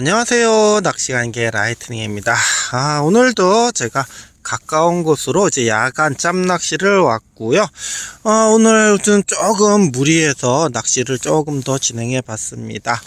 안녕하세요. 낚시간개 라이트닝입니다. 아, 오늘도 제가 가까운 곳으로 이제 야간 짬 낚시를 왔고요. 어, 오늘은 조금 무리해서 낚시를 조금 더 진행해 봤습니다.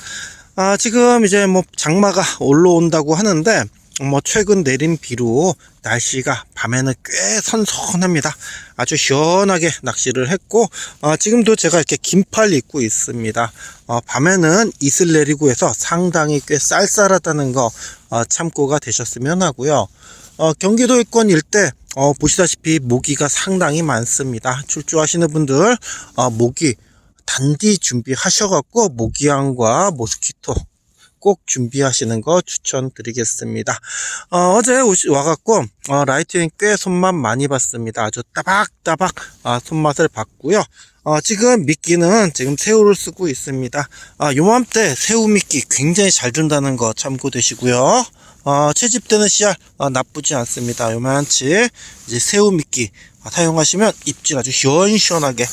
아, 지금 이제 뭐 장마가 올라온다고 하는데 뭐 최근 내린 비로 날씨가 밤에는 꽤 선선합니다. 아주 시원하게 낚시를 했고 어, 지금도 제가 이렇게 긴팔 입고 있습니다. 어, 밤에는 이슬 내리고 해서 상당히 꽤 쌀쌀하다는 거 어, 참고가 되셨으면 하고요. 어, 경기도 일권 일대 어, 보시다시피 모기가 상당히 많습니다. 출조하시는 분들 어, 모기 단디 준비하셔갖고 모기향과 모스키토 꼭 준비하시는 거 추천드리겠습니다. 어, 제 와갖고 어, 라이트닝 꽤 손맛 많이 봤습니다. 아주 따박따박 아, 손맛을 봤고요. 어, 지금 미끼는 지금 새우를 쓰고 있습니다. 아, 요맘때 새우 미끼 굉장히 잘 든다는 거 참고되시고요. 어, 채집되는 씨알 어, 나쁘지 않습니다. 요만치 이제 새우 미끼 아, 사용하시면 입질 아주 시원시원하게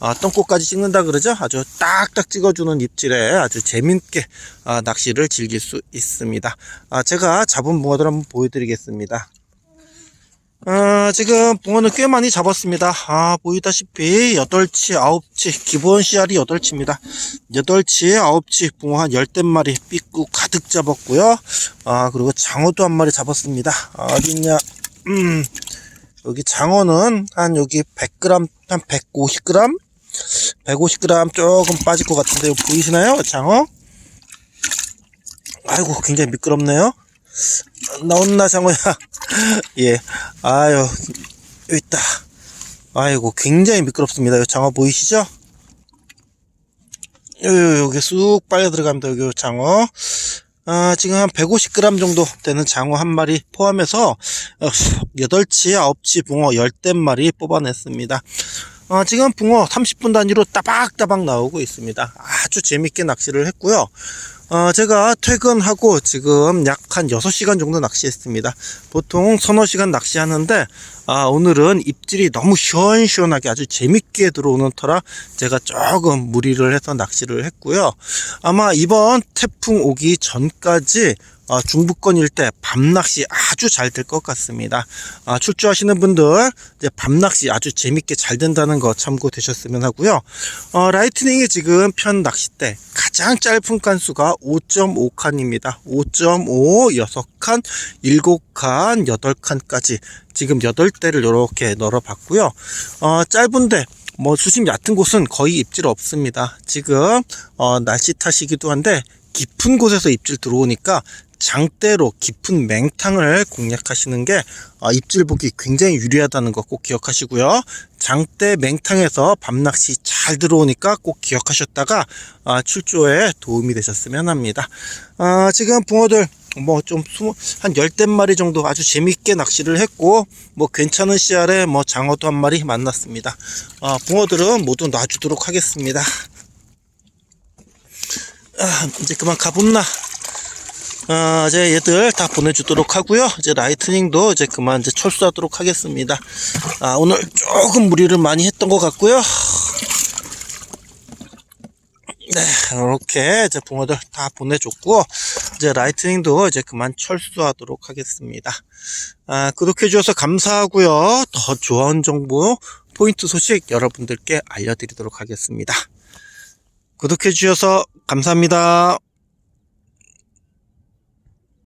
아, 똥꼬까지 찍는다 그러죠? 아주 딱딱 찍어주는 입질에 아주 재밌게 아, 낚시를 즐길 수 있습니다. 아, 제가 잡은 붕어들 한번 보여드리겠습니다. 아, 지금 붕어는 꽤 많이 잡았습니다. 아, 보이다시피 8치 9치 기본 씨알이 8치입니다. 8치 9치 붕어 한 10댓마리 삐꾸 가득 잡았고요. 아, 그리고 장어도 한 마리 잡았습니다. 아, 어딨냐? 음 여기 장어는 한 여기 100g, 한 150g? 150g 조금 빠질 것 같은데 보이시나요? 장어? 아이고 굉장히 미끄럽네요. 나온나 장어야. 예. 아유 여기 있다. 아이고 굉장히 미끄럽습니다. 이 장어 보이시죠? 여기, 여기 쑥 빨려 들어갑니다. 여기 장어. 아, 지금 한 150g 정도 되는 장어 한 마리 포함해서 8치, 9치 붕어 10댓마리 뽑아냈습니다. 어, 지금 붕어 30분 단위로 따박따박 나오고 있습니다. 아주 재밌게 낚시를 했고요. 어, 제가 퇴근하고 지금 약 한 6시간 정도 낚시했습니다. 보통 서너 시간 낚시하는데, 아, 오늘은 입질이 너무 시원시원하게 아주 재밌게 들어오는 터라 제가 조금 무리를 해서 낚시를 했고요. 아마 이번 태풍 오기 전까지 어, 중부권 일대 밤낚시 아주 잘 될 것 같습니다. 아, 출조하시는 분들 이제 밤낚시 아주 재밌게 잘 된다는 거 참고되셨으면 하고요. 어, 라이트닝이 지금 편 낚싯대 가장 짧은 칸수가 5.5칸입니다. 5.5, 6칸, 7칸, 8칸까지 지금 8대를 이렇게 널어봤고요. 어, 짧은데 뭐 수심 얕은 곳은 거의 입질 없습니다. 지금 어, 날씨 탓이기도 한데 깊은 곳에서 입질 들어오니까 장대로 깊은 맹탕을 공략하시는 게 어, 입질 보기 굉장히 유리하다는 거 꼭 기억하시고요. 장대 맹탕에서 밤낚시 잘 들어오니까 꼭 기억하셨다가 어, 출조에 도움이 되셨으면 합니다. 어, 지금 붕어들 뭐좀 한 열댓 마리 정도 아주 재밌게 낚시를 했고 뭐 괜찮은 씨알에 뭐 장어도 한 마리 만났습니다. 어, 붕어들은 모두 놔주도록 하겠습니다. 아, 이제 그만 가봅나. 아, 이제 얘들 다 보내주도록 하고요. 이제 라이트닝도 이제 그만 이제 철수하도록 하겠습니다. 아, 오늘 조금 무리를 많이 했던 것 같고요. 네, 이렇게 이제 붕어들 다 보내줬고, 이제 라이트닝도 이제 그만 철수하도록 하겠습니다. 아, 구독해 주셔서 감사하고요. 더 좋은 정보, 포인트 소식 여러분들께 알려드리도록 하겠습니다. 구독해 주셔서 감사합니다.